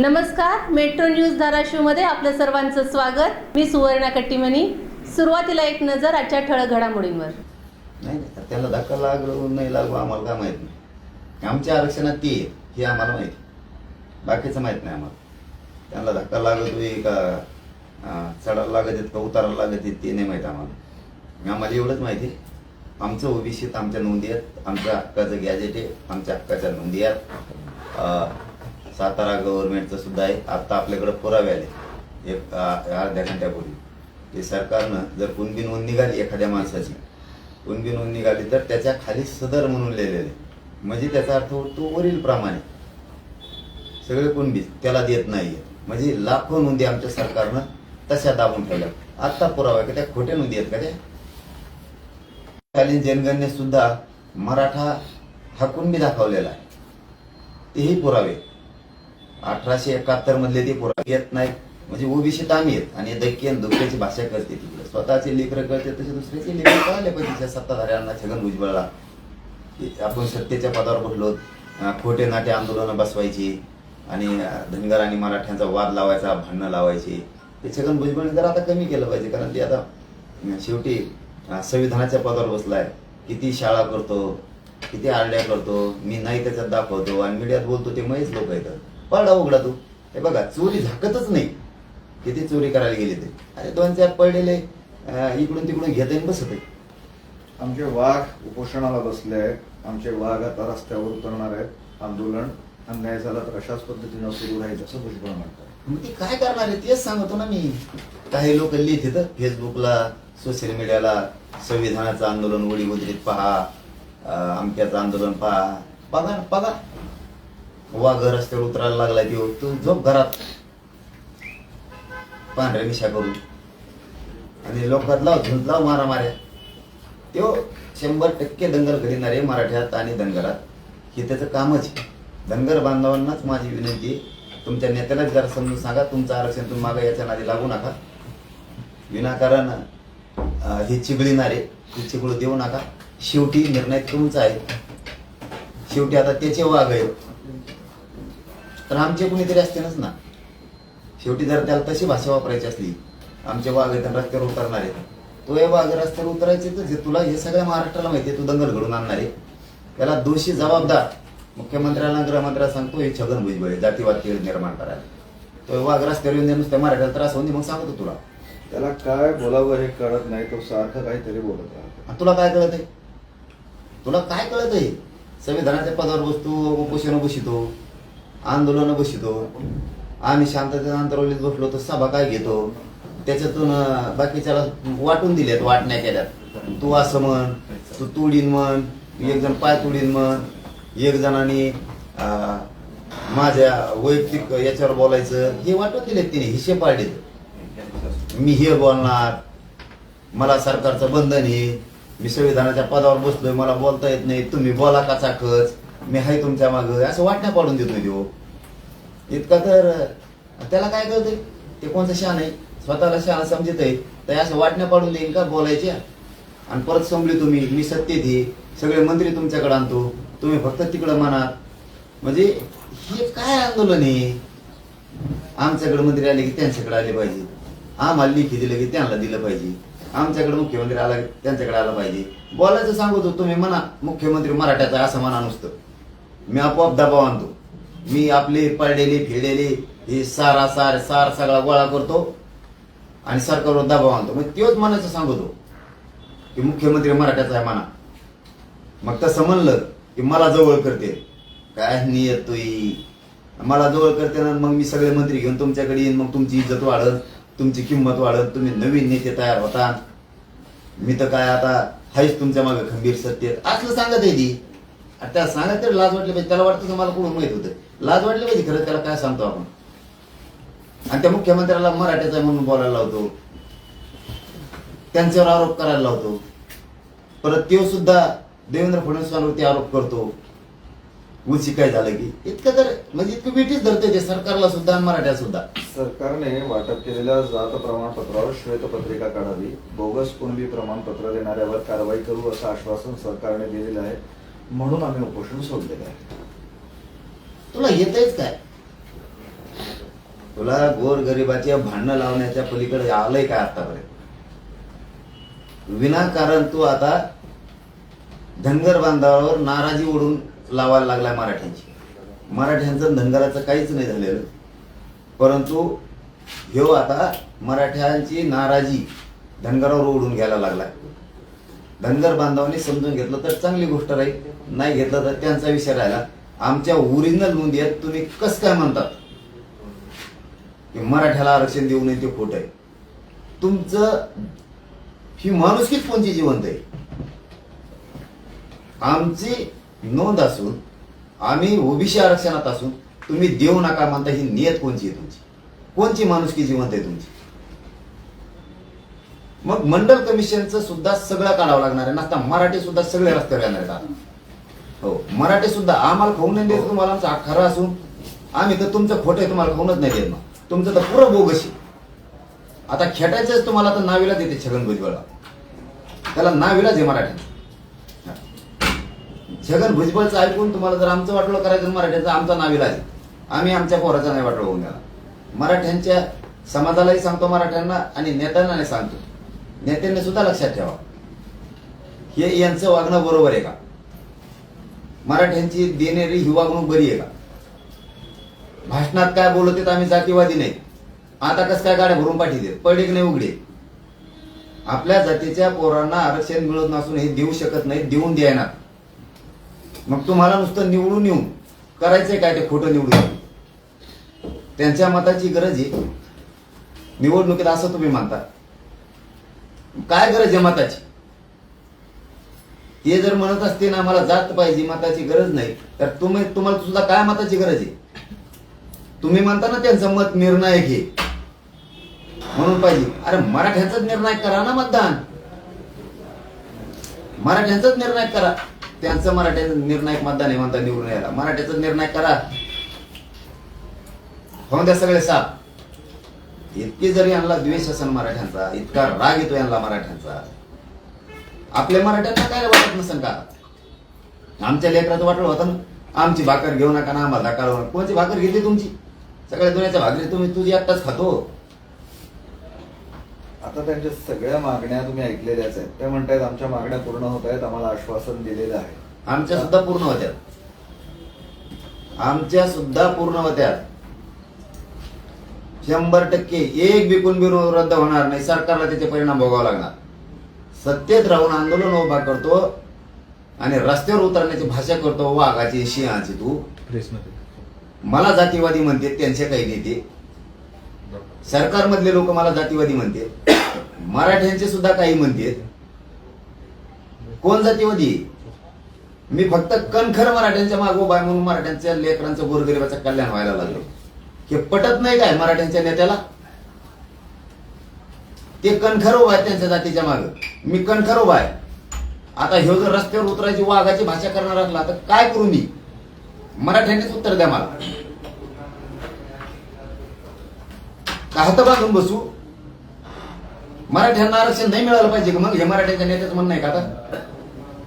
नमस्कार metro news धाराशिवमध्ये आपलं सर्वांचं स्वागत. मी सुवर्णा कट्टीमनी सुरुवातीला एक नजर आजच्या ठळक घडामोडींवर. नाही नाही त्याला धक्का लागलो नाही लागू आम्हाला काय माहीत नाही. आमच्या आरक्षणात ती आहे हे आम्हाला माहिती बाकीचं माहीत नाही आम्हाला. त्यांना धक्का लागतो का चढायला लागत आहेत का उतारायला लागत आहेत ते नाही माहीत आम्हाला. आम्हाला एवढंच माहिती आहे. आमचं ओबीसीत आमच्या नोंदी आहेत आमच्या हक्काचं गॅजेट आहे आमच्या हक्काच्या नोंदी आहेत. सातारा गव्हर्नमेंटचं सुद्धा आहे. आत्ता आपल्याकडे पुरावे आले. एक अर्ध्या घंट्यापूर्वी. ते सरकारनं जर कुणबी नोंद निघाली एखाद्या माणसाची कुणबी नोंद निघाली तर त्याच्याखाली सदर म्हणून लिहिलेले म्हणजे त्याचा अर्थ होतो वरील प्रमाणे. सगळे कुणबी त्याला देत नाहीये. म्हणजे लाखो नोंदी आमच्या सरकारनं तशा दाबून ठेवल्या. आत्ता पुरावा का? त्या खोट्या नोंदी आहेत का त्या? जनगणने सुद्धा मराठा हा कुणबी दाखवलेला आहे. तेही पुरावे. अठराशे एकाहत्तर मधले ते पुरावे येत नाहीत. म्हणजे ओबीसी आम्ही येत आणि दक्की आणि दुसऱ्याची भाषा करते तिकडे स्वतःचे लेकरं कळते तसे दुसऱ्याचे लेकरं कळले पाहिजे सत्ताधाऱ्यांना छगन भुजबळला. आपण सत्तेच्या पदावर बसलो खोटे नाटे आंदोलनं बसवायची आणि धनगर आणि मराठ्यांचा वाद लावायचा भांडणं लावायची. ते छगन भुजबळ जर आता कमी केलं पाहिजे कारण ते आता शेवटी संविधानाच्या पदावर बसलाय. किती शाळा करतो किती आरड्या करतो मी नाही त्याच्यात दाखवतो आणि मीडियात बोलतो ते महेच लोक येतात. पडा उघडा तू. हे बघा चोरी झाकतच नाही. किती चोरी करायला गेले ते. अरे दोन चार पडलेले. इकडून तिकडून घेत आणि बसत आहे. आमचे वाघ उपोषणाला बसले आहेत. आमचे वाघ आता रस्त्यावर उतरणार आहेत. आंदोलन अन्याय झाला तर अशाच पद्धतीनं सुरू राहील असं भुजबळ म्हणतात. मग ते काय करणार आहे? तेच सांगतो ना मी. काही लोक लिहित येतं फेसबुकला सोशल मीडियाला संविधानाचं आंदोलन वडी उदरीत पहा अमक्याचं आंदोलन पहा. बघा बघा. वाघ रस्त्यावर उतरायला लागला देऊ तू झोप घरात. पांढऱ्या निशा करून. आणि लोकात लाव झुंज लाव मारा माऱ्या तो शंभर टक्के दंगल घडणारे मराठ्यात आणि धनगरात. हे त्याचं कामच दंगर धनगर बांधवांनाच माझी विनंती आहे, तुमच्या नेत्यालाच जरा समजून सांगा. तुमचं आरक्षण तुम्ही मागा याच्या नादी लागू नका. विनाकारण हे चिघळीणारे हे चिघळू देऊ नका. शेवटी निर्णय तुमचा आहे. शेवटी आता त्याचे वाघ आहेत. तर आमचे कुणीतरी असतेनच ना. शेवटी जर त्याला तशी भाषा वापरायची असली आमचे वाघ आहेत आणि रस्त्यावर उतरणार आहेत तो हे वाघ रस्त्यावर उतरायचे तर जे तुला हे सगळ्या महाराष्ट्राला माहिती आहे तू दंगल घडून आणणार आहे. त्याला दोषी जबाबदार मुख्यमंत्र्याला गृहमंत्र्याला सांगतो हे छगन भुजबळ आहे, जातीवाद तेढ निर्माण करायला तो हे वाघ रस्त्यावर येऊन नुसत्या मराठ्याला त्रास होऊन मग सांगतो तुला. त्याला काय बोलावं हे कळत नाही तो सारखं काहीतरी बोलत आणि तुला काय कळत आहे तुला काय कळत आहे संविधानाच्या पदावर बसतो उपोषण बसितो आंदोलन बसितो आम्ही शांततेच्या अंतरावलीत बसलो तर सभा काय घेतो? त्याच्यातून बाकीच्याला वाटून दिल्यात वाटण्या केल्यात. तू असं म्हण तू तुडीन म्हण एक जण पाय तुडीन म्हण एक जणांनी माझ्या वैयक्तिक याच्यावर बोलायचं हे वाटून दिलेत तिने हिशे पाडलेत. मी हे बोलणार मला सरकारचं बंधन आहे मी संविधानाच्या पदावर बसलोय मला बोलता येत नाही तुम्ही बोला का चाकच? मी आहे तुमच्या माग. असं वाटण्या पाडून देतोय देव इतका तर त्याला काय कळतंय? ते कोणतं शान आहे? स्वतःला शान समजत आहे. तर असं वाटण्या पाडून देईल का? बोलायच्या आणि परत संपली तुम्ही. मी सत्तेत आहे. सगळे मंत्री तुमच्याकडे आणतो. तुम्ही फक्त तिकडं म्हणा. म्हणजे हे काय आंदोलन आहे? आमच्याकडे मंत्री आले की त्यांच्याकडे आले पाहिजे. आम्हाला लिखी दिलं की त्यांना दिलं पाहिजे. आमच्याकडे मुख्यमंत्री आला की त्यांच्याकडे आला पाहिजे. बोलायचं सांगतो तुम्ही म्हणा. मुख्यमंत्री मराठ्याचा असं म्हणा नुसतं. मी आपोआप दबाव आणतो. मी आपले पडलेले फिरलेले हे सारा सार सार सगळा गोळा करतो आणि सरकारवर दबाव आणतो. मग तोच म्हणायचं सांगतो की मुख्यमंत्री मराठ्याचा आहे म्हणा. मग तसं म्हणलं की मला जवळ करते. काय नाही तुई मला जवळ करते ना मग मी सगळे मंत्री घेऊन तुमच्याकडे येईन मग तुमची इज्जत वाढत तुमची किंमत वाढत तुम्ही नवीन नेते तयार होता. मी तर काय आता हायच तुमच्या मागे खंबीर सत्य असलं सांगत आहे ती. त्याला सांगा तरी लाज वाटली पाहिजे. त्याला वाटतं की मला कोण माहीत होतं. लाज वाटली पाहिजे खरं त्याला काय सांगतो आपण. आणि त्या मुख्यमंत्र्याला मराठ्याचा म्हणून बोलायला लावतो. त्यांच्यावर आरोप करायला लावतो. परत तो सुद्धा देवेंद्र फडणवीसांवरती आरोप करतो. उशी काय झालं की? इतकं तर म्हणजे इतकं बेटीच धरते ते सरकारला सुद्धा आणि मराठ्या सुद्धा. सरकारने वाटप केलेल्या जात प्रमाणपत्रावर श्वेतपत्रिका काढावी. बोगस कुणबी प्रमाणपत्र देणाऱ्यावर कारवाई करू असं आश्वासन सरकारने दिलेलं आहे. म्हणून आम्ही उपोषण सोडलेलं आहे. तुला येतच काय? तुला गोरगरिबाचे भांडणं लावण्याच्या पलीकडे आलंय काय आतापर्यंत? विनाकारण तू आता धनगर बांधावर नाराजी ओढून लावायला लागलाय मराठ्यांची. मराठ्यांचं धनगराचं काहीच नाही झालेलं. परंतु ह्यो आता मराठ्यांची नाराजी धनगरावर ओढून घ्यायला लागलाय. धनगर बांधवांनी समजून घेतलं तर चांगली गोष्ट राहील. नाही घेतलं तर त्यांचा विषय राहिला. आमच्या ओरिजिनल नोंदी आहेत तुम्ही कस काय म्हणतात? की मराठ्याला आरक्षण देऊ नये ते खोट आहे. तुमचं ही माणुसकीच कोणची जिवंत आहे? आमची नोंद असून आम्ही ओबीसी आरक्षणात असून तुम्ही देऊ नका म्हणता ही नियत कोणची आहे तुमची? कोणची माणुसकी जिवंत आहे तुमची? मग मंडल कमिशनचं सुद्धा सगळं काढावं लागणार आहे. नसता मराठी सुद्धा सगळे रस्त्यावर येणार आहेत. आता. हो मराठी सुद्धा आम्हाला खाऊन नाही देत तुम्हाला आमचा खरं असून आम्ही तर तुमचं खोटं आहे तुम्हाला खाऊनच नाही देत मग. तुमचं तर पुरं बोगस आहे. आता खेटायचंच तुम्हाला तर नावीला देते छगन भुजबळला त्याला नावीलाच आहे मराठी. छगन भुजबळचं ऐकून तुम्हाला जर आमचं वाटलं करायचं मराठ्यांचं आमचा नावीला आहे. आम्ही आमच्या पोराचा नाही वाटलं होऊन गेला मराठ्यांच्या समाजालाही सांगतो मराठ्यांना आणि नेत्यांना नाही सांगतो. नेत्यांनी सुद्धा लक्षात ठेवा. हे यांचं वागणं बरोबर आहे का? मराठ्यांची देणारी ही वागणूक बरी आहे का? भाषणात काय बोलत आहेत आम्ही जातीवादी नाही. आता कसं काय गाड्या भरून पाठी देत पडले नाही उघडे. आपल्या जातीच्या पोरांना आरक्षण मिळत नसून हे देऊ शकत नाही देऊन द्यायना मग तुम्हाला नुसतं निवडून येऊन करायचंय काय ते खोटं निवडून त्यांच्या मताची गरज आहे. निवडणुकीत असं तुम्ही मानता काय गरज आहे मताची? ते जर म्हणत असते ना मला जात पाहिजे मताची गरज नाही. तर तुम्ही तुम्हाला सुद्धा काय मताची गरज आहे? तुम्ही म्हणता ना त्यांचं मत निर्णायक आहे. म्हणून पाहिजे. अरे मराठ्यांचाच निर्णय करा ना मतदान. मराठ्यांचाच निर्णय करा. त्यांचं मराठ्याचं निर्णायक मतदान आहे म्हणता निवडून यायला. मराठ्याचा निर्णय करा. हो द्या सगळे साप. इतके जरी यांना द्वेष असेल मराठ्यांचा इतका राग येतो यांना मराठ्यांचा. आपल्या मराठ्यांना काय वाटत नसेल का? आमच्या लेकराचं वाटलं होतं ना आमची भाकर घेऊ नका ना आम्हाला नका. कोणची भाकर घेतली तुमची? सगळ्या दुनियाच्या भाकरी तुम्ही तुझी एकटाच खातो. आता त्यांच्या सगळ्या मागण्या तुम्ही ऐकलेल्याच आहेत. ते म्हणतायत आमच्या मागण्या पूर्ण होत आहेत आम्हाला आश्वासन दिलेलं आहे. आमच्या सुद्धा पूर्ण होत्या. आमच्या सुद्धा पूर्ण होत्या. शंभर टक्के एक बिकून बिरून रद्द होणार नाही. सरकारला त्याचे परिणाम भोगावे लागणार. सत्तेत राहून आंदोलन उभा करतो आणि रस्त्यावर उतरण्याची भाषा करतो वाघाची सिंहाची तू. मला जातीवादी म्हणते त्यांचे काही नेते. सरकारमधले लोक मला जातीवादी म्हणते. मराठ्यांचे सुद्धा काही म्हणते. कोण जातीवादी? मी फक्त कणखर मराठ्यांच्या मागो उभा आहे म्हणून मराठ्यांच्या लेकरांचं गोरगरिबाचं कल्याण व्हायला लागलो. हे पटत नाही काय मराठ्यांच्या नेत्याला? ते कणखर उभा आहे त्यांच्या जातीच्या मागे. मी कणखर उभा आहे. आता ह्यो जर रस्त्यावर उतरायची वाघाची भाषा करणार असला तर काय करू मी? मराठ्यांनीच उत्तर द्या मला. का हात बांधून बसू? मराठ्यांना आरक्षण नाही मिळालं पाहिजे का मग? हे मराठ्यांच्या नेत्याचं म्हणणं आहे का आता?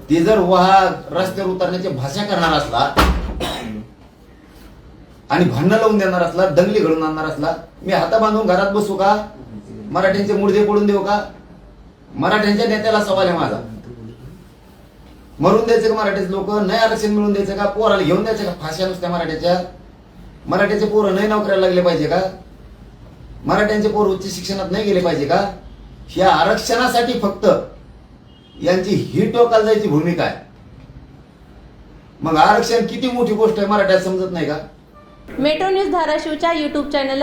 ते जर वाघ रस्त्यावर उतरण्याची भाषा करणार असला आणि भांडणं लावून देणार असला दंगली घडून आणणार असला मी हाता बांधून घरात बसू का? मराठ्यांचे मुडदे पडून देऊ का? मराठ्यांच्या नेत्याला सवाल आहे माझा. मरून द्यायचं का मराठीचे लोक? नाही आरक्षण मिळून द्यायचं का? पोराला घेऊन द्यायचं का? फाश्या नुसत्या मराठ्याच्या? मराठ्याचे पोरं नाही नोकऱ्याला लागले पाहिजे का? मराठ्यांचे पोर उच्च शिक्षणात नाही गेले पाहिजे का? या आरक्षणासाठी फक्त यांची ही टोकाल जायची भूमिका आहे. मग आरक्षण किती मोठी गोष्ट आहे मराठ्यात समजत नाही का? मेट्रो न्यूज धाराशिवच्या यूट्यूब चॅनलला